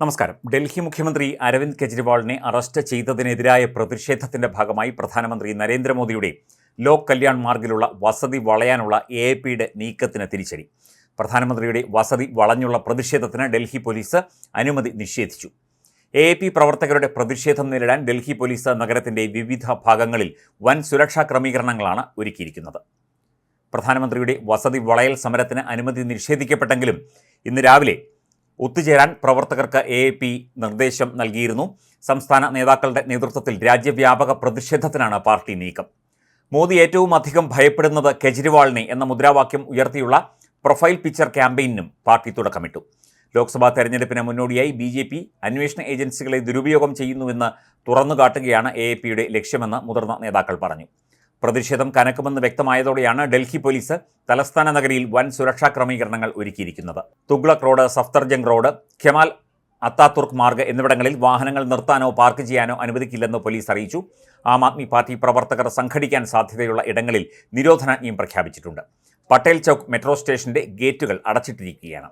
നമസ്കാരം. ഡൽഹി മുഖ്യമന്ത്രി അരവിന്ദ് കെജ്രിവാളിനെ അറസ്റ്റ് ചെയ്തതിനെതിരായ പ്രതിഷേധത്തിന്റെ ഭാഗമായി പ്രധാനമന്ത്രി നരേന്ദ്രമോദിയുടെ ലോക് കല്യാൺ മാർഗിലുള്ള വസതി വളയാനുള്ള എ പിയുടെ നീക്കത്തിന് തിരിച്ചടി. പ്രധാനമന്ത്രിയുടെ വസതി വളഞ്ഞുള്ള പ്രതിഷേധത്തിന് ഡൽഹി പോലീസ് അനുമതി നിഷേധിച്ചു. എ പി പ്രവർത്തകരുടെ പ്രതിഷേധം നേരിടാൻ ഡൽഹി പോലീസ് നഗരത്തിന്റെ വിവിധ ഭാഗങ്ങളിൽ വൻ സുരക്ഷാ ക്രമീകരണങ്ങളാണ് ഒരുക്കിയിരിക്കുന്നത്. പ്രധാനമന്ത്രിയുടെ വസതി വളയൽ സമരത്തിന് അനുമതി നിഷേധിക്കപ്പെട്ടെങ്കിലും ഇന്ന് രാവിലെ ഒത്തുചേരാൻ പ്രവർത്തകർക്ക് എ പി നിർദ്ദേശം നൽകിയിരുന്നു. സംസ്ഥാന നേതാക്കളുടെ നേതൃത്വത്തിൽ രാജ്യവ്യാപക പ്രതിഷേധത്തിനാണ് പാർട്ടി നീക്കം. മോദി ഏറ്റവും അധികം ഭയപ്പെടുന്നത് കെജ്രിവാളിനെ എന്ന മുദ്രാവാക്യം ഉയർത്തിയുള്ള പ്രൊഫൈൽ പിക്ചർ ക്യാമ്പയിനും പാർട്ടി തുടക്കമിട്ടു. ലോക്സഭാ തെരഞ്ഞെടുപ്പിന് മുന്നോടിയായി ബി ജെ പി അന്വേഷണ ഏജൻസികളെ ദുരുപയോഗം ചെയ്യുന്നുവെന്ന് തുറന്നുകാട്ടുകയാണ് എ എ പിയുടെ ലക്ഷ്യമെന്ന് മുതിർന്ന നേതാക്കൾ പറഞ്ഞു. പ്രതിഷേധം കനക്കുമെന്ന് വ്യക്തമായതോടെയാണ് ഡൽഹി പോലീസ് തലസ്ഥാന നഗരിയിൽ വൻ സുരക്ഷാ ക്രമീകരണങ്ങൾ ഒരുക്കിയിരിക്കുന്നത്. Tughlaq road Safdarjung road Kemal Ataturk Marg എന്നിവിടങ്ങളിൽ വാഹനങ്ങൾ നിർത്താനോ പാർക്ക് ചെയ്യാനോ അനുവദിക്കില്ലെന്ന് പോലീസ് അറിയിച്ചു. ആം ആദ്മി പാർട്ടി പ്രവർത്തകർ സംഘടിക്കാൻ സാധ്യതയുള്ള ഇടങ്ങളിൽ നിരോധനാജ്ഞയും പ്രഖ്യാപിച്ചിട്ടുണ്ട്. പട്ടേൽ ചൌക്ക് മെട്രോ സ്റ്റേഷന്റെ ഗേറ്റുകൾ അടച്ചിട്ടിരിക്കുകയാണ്.